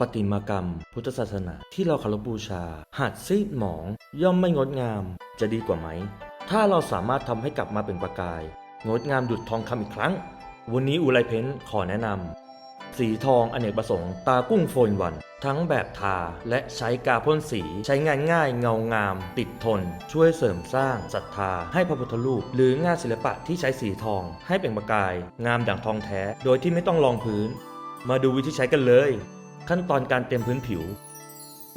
ปฏิมากรรม พุทธศาสนาที่เราเคารพบูชา หากซีดหมอง ย่อมไม่งดงาม จะดีกว่าไหม ถ้าเราสามารถทำให้กลับมาเป็นประกาย งดงามดุจทองคำอีกครั้ง วันนี้อุไรเพ้นท์ขอแนะนำสีทองอเนกประสงค์ตากุ้งโฟนวัน ทั้งแบบทาและใช้กาพ่นสี ใช้งานง่ายเงางาม ติดทน ช่วยเสริมสร้างศรัทธา ให้พระพุทธรูป หรืองานศิลปะที่ใช้สีทอง ให้เป็นประกาย งามดั่งทองแท้ โดยที่ไม่ต้องรองพื้น มาดูวิธีใช้กันเลย ขั้นตอนการเตรียมพื้นผิว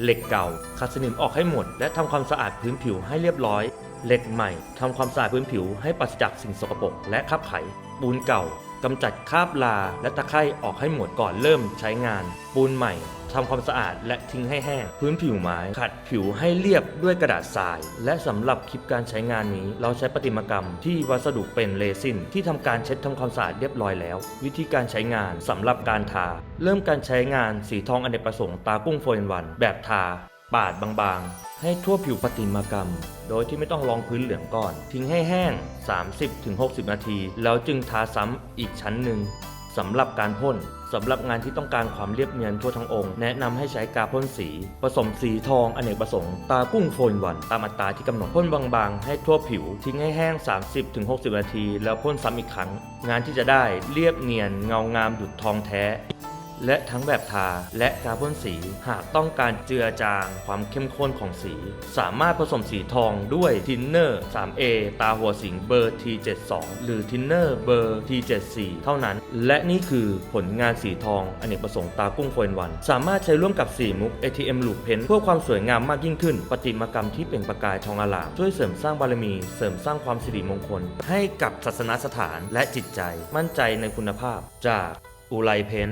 เหล็กเก่าขัดสนิมออกให้หมด และทำความสะอาดพื้นผิวให้เรียบร้อย เหล็กใหม่ทำความสะอาดพื้นผิวให้ปราศจากสิ่งสกปรกและคราบไขปูนเก่า กำจัดคราบลาและตะไคร่ออกให้หมดก่อนเริ่มใช้งาน ปูนใหม่ทำความสะอาดและทิ้งให้แห้ง พื้นผิวไม้ขัดผิวให้เรียบด้วยกระดาษทราย และสำหรับคลิปการใช้งานนี้ เราใช้ประติมากรรมที่วัสดุเป็นเรซินที่ทำการเช็ดทำความสะอาดเรียบร้อยแล้ว วิธีการใช้งานสำหรับการทา เริ่มการใช้งานสีทองอเนกประสงค์ตากุ้งโฟนวัน แบบทา ปาดบางๆ ให้ทั่วผิวประติมากรรม โดยที่ไม่ต้องรองพื้นเหลืองก่อน ทิ้งให้แห้ง 30-60 นาที แล้วจึงทาซ้ำอีกชั้นหนึ่งสำหรับการพ่นสำหรับงานที่ต้องการความเรียบเนียนทั่วทั้งองค์ แนะนำให้ใช้กาพ่นสี ผสมสีทองอเนกประสงค์ ตากุ้งโฟนวันตามอัตราที่กำหนดพ่นบางๆ ให้ทั่วผิว ทิ้งให้แห้ง 30-60 นาที แล้วพ่นซ้ำอีกครั้ง งานที่จะได้เรียบเนียนเงางามดุจทองแท้ และทั้งแบบทาและกาพ่นสี หากต้องการเจือจางความเข้มข้นของสี สามารถผสมสีทองด้วยทินเนอร์ 3A ตาหัวสิงเบอร์ T72 หรือทินเนอร์เบอร์ T74 เท่านั้น และนี่คือผลงานสีทองอเนกประสงค์ตากุ้งโฟนวัน สามารถใช้ร่วมกับสีมุก ATM ลูปเพนเพื่อความสวยงามมากยิ่งขึ้นประติมากรรมที่เป็นประกายทองอลามช่วยเสริมสร้างบารมี เสริมสร้างความสิริมงคล ให้กับศาสนสถานและจิตใจ มั่นใจในคุณภาพจากอุไรเพน